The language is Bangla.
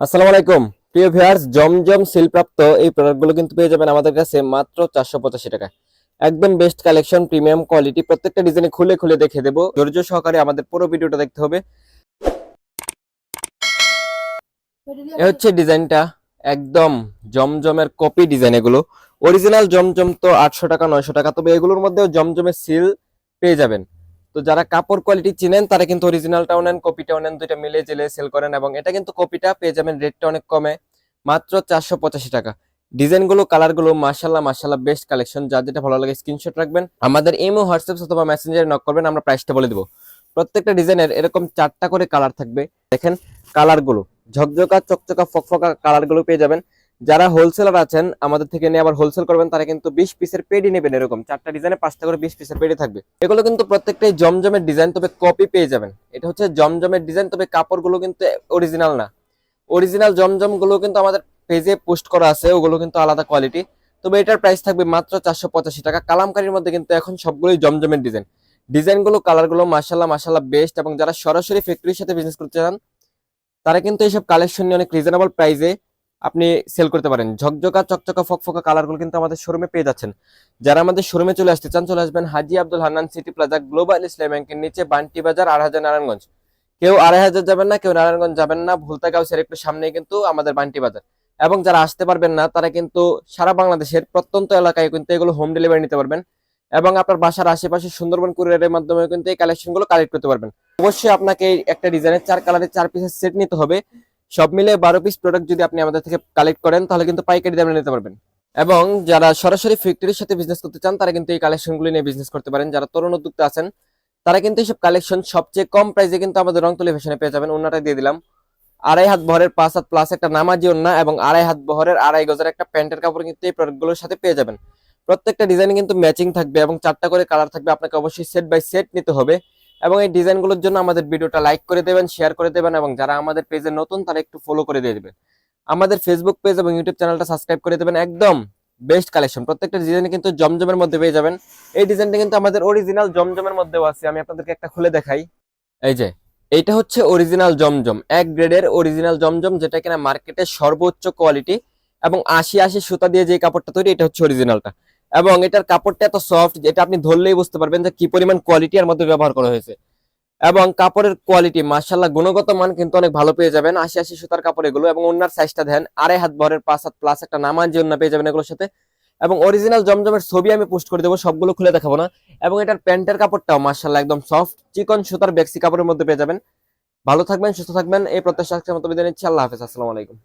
আসসালামু আলাইকুম। প্রিয় ভিউয়ার্স, জমজম সিলপ্রাপ্ত এই প্রোডাক্টগুলো কিন্তু পেয়ে যাবেন আমাদের কাছে মাত্র চারশো পঁচাশি টাকা। একদম বেস্ট কালেকশন প্রিমিয়াম কোয়ালিটি প্রত্যেকটা ডিজাইনে খুলে খুলে দেখে দেবো। ধৈর্য সহকারে আমাদের পুরো ভিডিওটা দেখতে হবে। এ হচ্ছে ডিজাইনটা, একদম জমজমের কপি ডিজাইন এগুলো। অরিজিনাল জমজম তো আটশো টাকা, নয়শো টাকা, তবে এগুলোর মধ্যেও জমজমের সিল পেয়ে যাবেন। তো যারা কাপড় কোয়ালিটি চিনেন, তারা কিন্তু অরিজিনালটাও নেন কপিটাও নেন, দুইটা মিলে জেলে সেল করেন এবং এটা কিন্তু কপিটা পেয়ে যাবেন রেটটা অনেক কমে, মাত্র চারশো পঁচাশি টাকা। ডিজাইনগুলো কালারগুলো মাশাল্লাহ মাশাল্লাহ বেস্ট কালেকশন যার যেটা ভালো লাগে স্ক্রিনশট রাখবেন। আমাদের ইমো হোয়াটসঅ্যাপ অথবা মেসেঞ্জারে নক করবেন, আমরা প্রাইসটা বলে দেবো। প্রত্যেকটা ডিজাইনের এরকম চারটা করে কালার থাকবে। দেখেন কালারগুলো ঝকঝকা, চকচকা, ফকফকা কালারগুলো পেয়ে যাবেন। যারা হোলসেলার আছেন, আমাদের থেকে নিয়ে আবার হোলসেল করবেন, তারা কিন্তু বিশ পিসের পেডি নেবেন এরকম। চারটা ডিজাইনে পাঁচটা করে বিশ পিসের পেডি থাকবে। এগুলো কিন্তু প্রত্যেকটাই জমজমের ডিজাইন তবে কপি পেয়ে যাবেন। এটা হচ্ছে জমজমের ডিজাইন তবে কাপড়গুলো কিন্তু অরিজিনাল না। অরিজিনাল জমজমগুলো কিন্তু আমাদের পেজে পোস্ট করা আছে, ওগুলো কিন্তু আলাদা কোয়ালিটি তবে এটার প্রাইস থাকবে মাত্র চারশো পঁচাশি টাকা। কালামকারির মধ্যে কিন্তু এখন সবগুলোই জমজমের ডিজাইন ডিজাইনগুলো কালারগুলো মাসাল্লাহ মাসাল্লাহ বেস্ট এবং যারা সরাসরি ফ্যাক্টরির সাথে বিজনেস করতে চান, তারা কিন্তু এইসব কালেকশন নিয়ে অনেক রিজনেবল প্রাইসে আপনি সেল করতে পারেন। ঝকঝকা, চকচকা, ফকফকা কালারগুলো কিন্তু আমাদের শোরুমে পেয়ে যাচ্ছেন। যারা আমাদের শোরুমে চলে আসতে চান, চলে আসবেন Haji Abdul Hannan city plaza global Islam ব্যাংকের নিচে বান্টি বাজার আড়াই হাজার নারায়ণগঞ্জ। কেউ আড়াই হাজার যাবেন না, কেউ নারায়ণগঞ্জ যাবেন না ভুলতা গাউসের একটু সামনে কিন্তু আমাদের বান্টি বাজার। এবং যারা আসতে পারবেন না, তারা কিন্তু সারা বাংলাদেশের প্রত্যন্ত এলাকায় কিন্তু এগুলো হোম ডেলিভারি নিতে পারবেন। এবং আপনার বাসার আশেপাশে সুন্দরবন কুরিয়ারের মাধ্যমে কিন্তু এই কালেকশনগুলো কালেক্ট করতে পারবেন। অবশ্যই আপনাকে একটা ডিজাইনের চার কালারের চার পিসের সেট নিতে হবে। সব মিলে বারো পিস প্রোডাক্ট যদি আপনি আমাদের থেকে কালেক্ট করেন, তাহলে কিন্তু পাইকারি দামে নিতে পারবেন। এবং যারা সরাসরি ফ্যাক্টরির সাথে বিজনেস করতে চান, তারা কিন্তু এই কালেকশনগুলো নিয়ে বিজনেস করতে পারেন। যারা তরুণ উদ্যোক্তা আছেন, তারা কিন্তু এইসব কালেকশন সবচেয়ে কম প্রাইসে কিন্তু আমাদের রংতুলি ফ্যাশনে পেয়ে যাবেন। অন্যটা দিয়ে দিলাম। আড়াই হাত বহরের পাঁচ হাত প্লাস একটা নামাজি ওন্না এবং আড়াই হাত বহরের আড়াই গজের একটা প্যান্টের কাপড় কিন্তু এই প্রোডাক্টগুলোর সাথে পেয়ে যাবেন। প্রত্যেকটা ডিজাইন কিন্তু ম্যাচিং থাকবে এবং চারটা করে কালার থাকবে। আপনাকে অবশ্যই সেট বাই সেট নিতে হবে। এবং এই ডিজাইনগুলোর জন্য আমাদের ভিডিওটা লাইক করে দেবেন শেয়ার করে দেবেন এবং যারা আমাদের পেজে নতুন তারা একটু ফলো করে দিয়ে দেবেন। আমাদের ফেসবুক পেজ এবং ইউটিউব চ্যানেলটা সাবস্ক্রাইব করে দেবেন, একদম বেস্ট কালেকশন প্রত্যেকটা ডিজাইন কিন্তু জমজমের মধ্যে পেয়ে যাবেন। এই ডিজাইনটা কিন্তু আমাদের অরিজিনাল জমজমের মধ্যেও আছে, আমি আপনাদেরকে একটা খুলে দেখাই। এই যে এইটা হচ্ছে অরিজিনাল জমজম, এক গ্রেডের অরিজিনাল জমজম, যেটা কিনা মার্কেটের সর্বোচ্চ কোয়ালিটি এবং আশি আশি সুতা দিয়ে যে কাপড়টা তৈরি, এটা হচ্ছে অরিজিনালটা এবং এটার কাপড়টা এত সফট যেটা আপনি ধরলেই বুঝতে পারবেন যে কি পরিমাণ কোয়ালিটি এর মধ্যে ব্যবহার করা হয়েছে। এবং কাপড়ের কোয়ালিটি মার্শাল্লাহ গুণগত মান কিন্তু অনেক ভালো পেয়ে যাবেন। আশি আশি সুতার কাপড় এগুলো এবং ওনার সাইজটা দেন, আড়াই হাত ভরের পাঁচ হাত প্লাস একটা নামান যে পেয়ে যাবেন এগুলোর সাথে। এবং অরিজিনাল জমজমের ছবি আমি পোস্ট করে দেবো, সবগুলো খুলে দেখাবো না। এবং এটার প্যান্টের কাপড়টাও মার্শাল্লাহ একদম সফট চিকন সুতার বেক্সি কাপড়ের মধ্যে পেয়ে যাবেন। ভালো থাকবেন, সুস্থ থাকবেন, এই প্রত্যাশা মতো বিদায় নিচ্ছি। আল্লাহ হাফেজ, আসসালামু আলাইকুম।